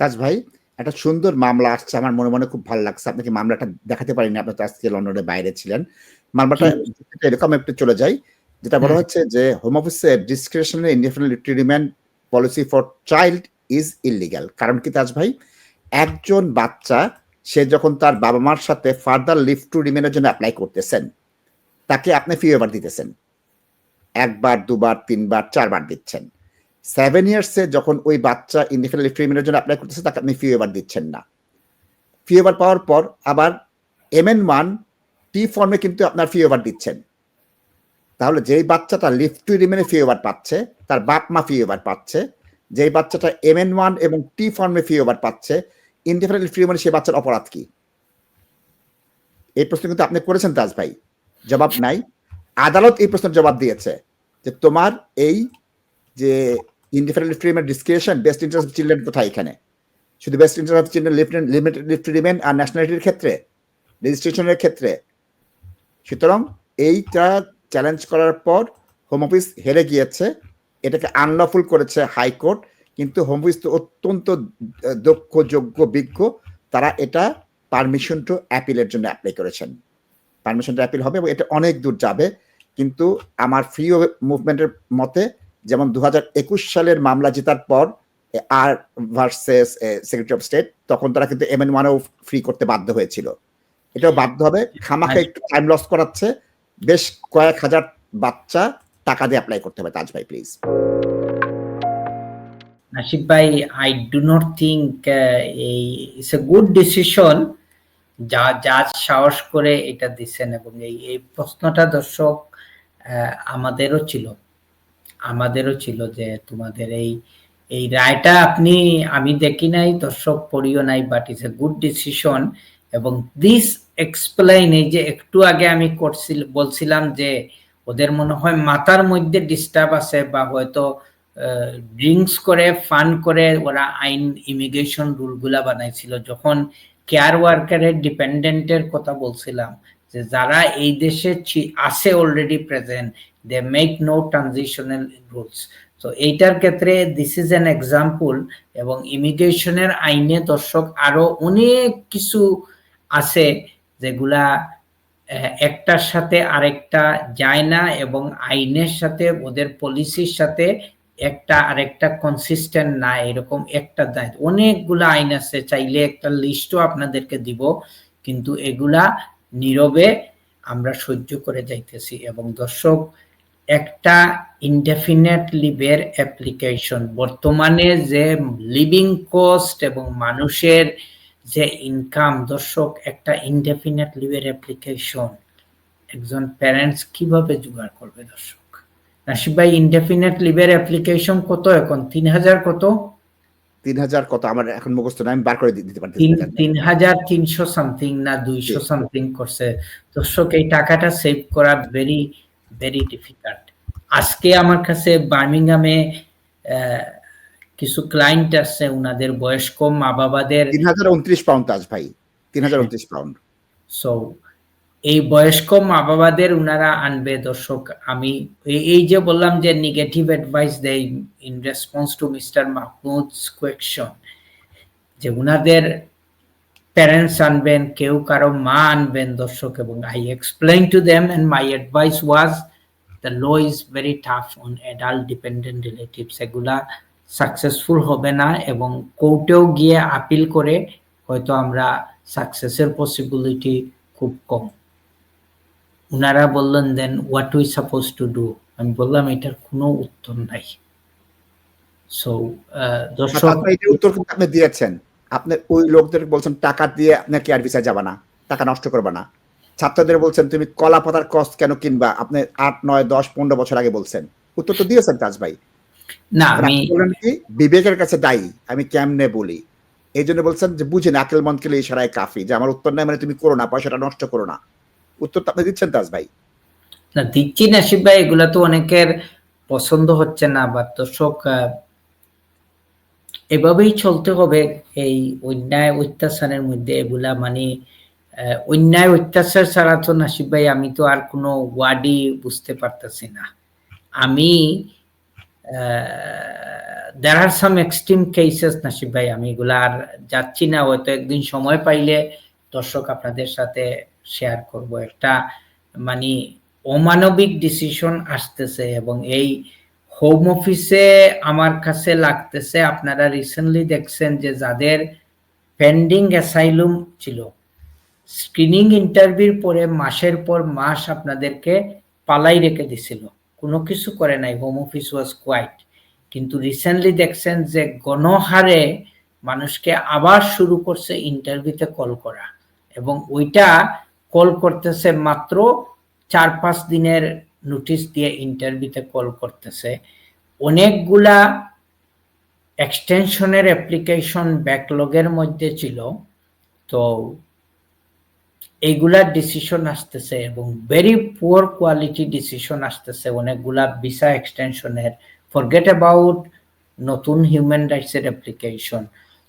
তাজ ভাই একটা সুন্দর মামলা আসছে আমার মনে মনে খুব ভালো লাগছে। আপনাকে মামলাটা দেখাতে পারিনি আপনি তো আজকে লন্ডনের বাইরে ছিলেন। মামলাটা এরকম একটু চলে যাই যেটা বলা হচ্ছে যে হোম অফিসের discretionary indefinite remain policy for child is illegal কারণ কি তাজ ভাই? একজন বাচ্চা সে যখন তার বাবা মার সাথে ফার্দার লিভ টু রিমেনের জন্য অ্যাপ্লাই করতেছেন তাকে আপনি ফি ওভার দিতেছেন। একবার দুবার তিনবার চারবার দিচ্ছেন। সেভেন ইয়ার্সে যখন ওই বাচ্চা ইন্ডিফিনিট লিভ জন্য অ্যাপ্লাই করতেছে, তাকে আপনি ফি ওভার দিচ্ছেন না। ফি ওভার পাওয়ার পর আবার এম এন ওয়ান টি ফর্মে কিন্তু আপনার ফি ওভার দিচ্ছেন। তাহলে যেই বাচ্চাটা leave to remain fee over পাচ্ছে, তার বাপ মা ফি ওভার পাচ্ছে, যেই বাচ্চাটা এম এন ওয়ান এবং টি ফর্মে ফি ওভার পাচ্ছে ইনডিফারেন্ট ফি মানে সে বাচ্চার অপরাধ কি? এই প্রশ্ন কিন্তু আপনি করেছেন তাজ ভাই, জবাব নাই। আদালত এই প্রশ্নের জবাব দিয়েছে যে তোমার এই যে indifferent ফ্রিমের description best interest of children কোথায় এখানে? শুধু best interest of children limited leave to remain আর ন্যাশনালিটির ক্ষেত্রে? রেজিস্ট্রেশনের ক্ষেত্রে? সুতরাং এইটা চ্যালেঞ্জ করার পর হোম অফিস হেরে গিয়েছে, এটাকে আনলফুল করেছে হাইকোর্ট কিন্তু হোম অফিস তো অত্যন্ত দক্ষ, যোগ্য, বিজ্ঞ, তারা এটা পারমিশন টু অ্যাপিলের জন্য অ্যাপ্লাই করেছেন। পারমিশন টু অ্যাপিল হবে এবং এটা অনেক দূর যাবে, কিন্তু আমার ফ্রি মুভমেন্টের মতে যেমন দু হাজার একুশ সালের মামলা জেতার পর R versus secretary of state তখন তারা কিন্তু এম এন ওয়ানও ফ্রি করতে বাধ্য হয়েছিল। এটাও বাধ্য হবে। খামাকে একটু টাইম লস করাচ্ছে। বেশ কয়েক হাজার বাচ্চা টাকা দিয়ে অ্যাপ্লাই করতে হবে তাজ ভাই প্লিজ নাসিব ভাই আই ডু নট থিঙ্ক এই ইটস এ গুড ডিসিশন যা জাজ সাহস করে এটা দিচ্ছেন এবং এই এই প্রশ্নটা দর্শক আমাদেরও ছিল। আমাদেরও ছিল যে তোমাদের এই এই রায়টা আপনি, আমি দেখি নাই, দর্শক পড়িও নাই but it's a good decision এবং দিস এক্সপ্লেইন এই যে একটু আগে আমি করছিল, বলছিলাম যে ওদের মনে হয় মাথার মধ্যে ডিস্টার্ব আছে বা হয়তো ড্রিঙ্কস করে ফান করে ওরা আইন ইমিগ্রেশন রুলগুলা বানাইছিল। যখন কেয়ার ওয়ার্কারের ডিপেন্ডেন্টের কথা বলছিলাম যে যারা এই দেশে আছে already present they make no transitional rules তো এইটার ক্ষেত্রে দিস ইজ এন এক্সাম্পল এবং ইমিগ্রেশনের আইনে দর্শক আরও অনেক কিছু আছে যেগুলা একটার সাথে আরেকটা যায় না এবং আইনের সাথে ওদের পলিসির সাথে একটা আরেকটা কনসিস্টেন্ট না, এরকম একটা দায় অনেকগুলা আইন আছে, চাইলে একটা লিস্টও আপনাদেরকে দিব, কিন্তু এগুলা নীরবে আমরা সহ্য করে যাইতেছি এবং দর্শক, একটা ইনডেফিনেট লিভের অ্যাপ্লিকেশন বর্তমানে যে লিভিং কস্ট এবং মানুষের যে ইনকাম দর্শক, একটা ইনডেফিনেট লিভের অ্যাপ্লিকেশন একজন প্যারেন্টস কীভাবে জোগাড় করবে দর্শক? নাসিব ভাই ইনডেফিনেট লিভের অ্যাপ্লিকেশন কত এখন? তিন হাজার কত? তিন হাজার কত? আমার এখন মুখস্থ আমি বার করে দিতে পারি তিন হাজার তিনশো সামথিং না দুইশো সামথিং করছে। দর্শক এই টাকাটা সেভ করা ভেরি ভেরি ডিফিকাল্ট আজকে আমার কাছে বার্মিংহামে কিছু ক্লায়েন্ট আছে উনাদের বয়স্ক মা বাবাদের তিন হাজার উনত্রিশ পাউন্ড আজ ভাই। তিন হাজার উনত্রিশ পাউন্ড সো এই বয়স্ক মা বাবাদের উনারা আনবে, দর্শক, আমি এই যে বললাম যে নেগেটিভ অ্যাডভাইস দেয় in response to mister Mahmud question যে উনাদের প্যারেন্টস আনবেন, কেউ কারও মা আনবেন, দর্শক, এবং I explain to them and my advice was the law is very tough on adult dependent relatives এগুলা সাকসেসফুল হবে না, এবং কোর্টেও গিয়ে আপিল করে, হয়তো আমরা সাকসেসের পসিবিলিটি খুব কম। উনারা বললেন then what we suppose to do আমি বললাম এটার কোনো উত্তর নাই। সো দর্শক উত্তর আপনি দিয়েছেন। আপনি ওই লোকদের বলছেন টাকা দিয়ে আপনার কেয়ার ভিসা যাবে না টাকা নষ্ট করবে না। ছাত্রদের বলছেন তুমি কলা পাতার কস্ট কেন কিনবা? আপনি আট নয় দশ পনেরো বছর আগে বলছেন। উত্তর তো দিয়েছেন তাজ ভাই। না আমি বিবেকের কাছে দায়ী আমি কেমনে বলি? এই জন্য বলছেন যে বুঝেন আকেল মনকেলে ইশারায় কাফি যে আমার উত্তর নাই মানে তুমি করো না পয়সাটা নষ্ট করো না। উত্তর আপনি দিচ্ছেন তাজ ভাই। না, দিচ্ছি নাসিব ভাই, এগুলা তো অনেকের পছন্দ হচ্ছে না, বা দর্শক এভাবেই চলতে হবে। এই অন্যায় অত্যাচারের মধ্যে এগুলা মানে অন্যায় অত্যাচার ছাড়া তো নাসিব ভাই, আমি তো আর কোনো ওয়ার্ডই বুঝতে পারতেছি না। আমি দেয়ার আর সাম এক্সট্রিম কেসেস নাসিব ভাই, আমি এগুলা আর যাচ্ছি না। হয়তো একদিন সময় পাইলে দর্শক আপনাদের সাথে শেয়ার করব। একটা মানে অমানবিক ডিসিশন আসতেছে এবং এই হোম অফিসে আমার কাছে লাগতেছে, আপনারা রিসেন্টলি দেখছেন যে যাদের পেন্ডিং অ্যাসাইলুম ছিল স্ক্রিনিং ইন্টারভিউর পরে মাসের পর মাস আপনাদেরকে পালাই রেখে দিছিল। কোনো কিছু করে নাই হোম অফিস ওয়াজ কোয়াইট কিন্তু রিসেন্টলি দেখছেন যে গণহারে মানুষকে আবার শুরু করছে ইন্টারভিউতে কল করা। এবং ওইটা কল করতেছে মাত্র চার পাঁচ দিনের নোটিশ দিয়ে ইন্টারভিউতে কল করতেছে। অনেকগুলা এক্সটেনশনের অ্যাপ্লিকেশন ব্যাকলগের মধ্যে ছিল। তো এইগুলা ডিসিশন আসতেছে এবং ভেরি পুয়ার কোয়ালিটি ডিসিশন আসতেছে অনেকগুলা ভিসা এক্সটেনশনের ফরগেট অ্যাবাউট নতুন হিউম্যান রাইটসের অ্যাপ্লিকেশন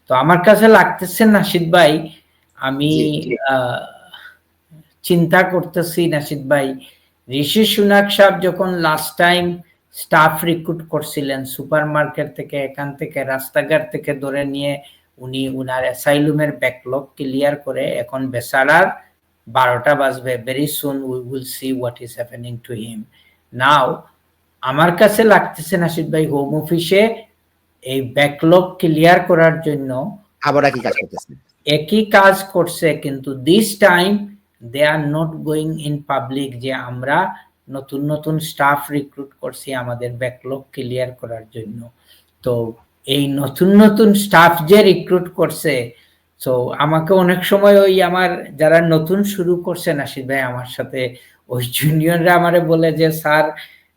তো আমার কাছে লাগতেছে নাসিদ ভাই আমি। আহ, চিন্তা করতেছি নাসিদ ভাই। ঋষি সুনাক সাহেব যখন লাস্ট টাইম স্টাফ রিক্রুট করছিলেন সুপার মার্কেট থেকে এখান থেকে রাস্তাঘাট থেকে ধরে নিয়ে উনি উনার অ্যাসাইলুমের ব্যাকলগ ক্লিয়ার করে এখন বেসারার বারোটা বাজবে। Very soon we will see what is happening to him now আমার কাছে লাগতেছে নাসিদ ভাই হোম অফিসে এই ব্যাকলগ ক্লিয়ার করার জন্য আবার একই কাজ করতেছে। একই কাজ করছে কিন্তু this time they are not going in public যে আমরা নতুন নতুন স্টাফ রিক্রুট করছি আমাদের ব্যাকলগ ক্লিয়ার করার জন্য। তো এই নতুন নতুন স্টাফ যে রিক্রুট করছে তো আমাকে অনেক সময় ওই আমার যারা নতুন শুরু করছে, নাসির ভাই আমার সাথে, ওই জুনিয়ররা আমারে বলে যে, স্যার,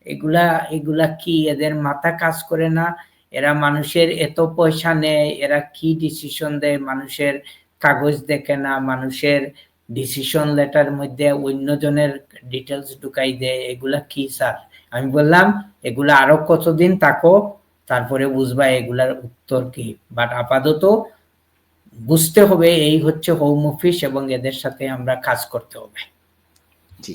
এগুলা এগুলা কি? এদের মাথা কাজ করে না। এরা মানুষের এত পয়সা নেয়, এরা কি ডিসিশন দেয়? মানুষের কাগজ দেখে না, মানুষের ডিসিশন লেটার মধ্যে অন্যজনের ডিটেলস ঢুকাই দেয়, এগুলা কি স্যার আমি বললাম, এগুলা আরও কতদিন তাকো তারপরে বুঝবা এগুলার উত্তর কি। বাট আপাতত বুঝতে হবে, এই হচ্ছে হোম অফিস এবং এদের সাথে আমরা কাজ করতে হবে। জি।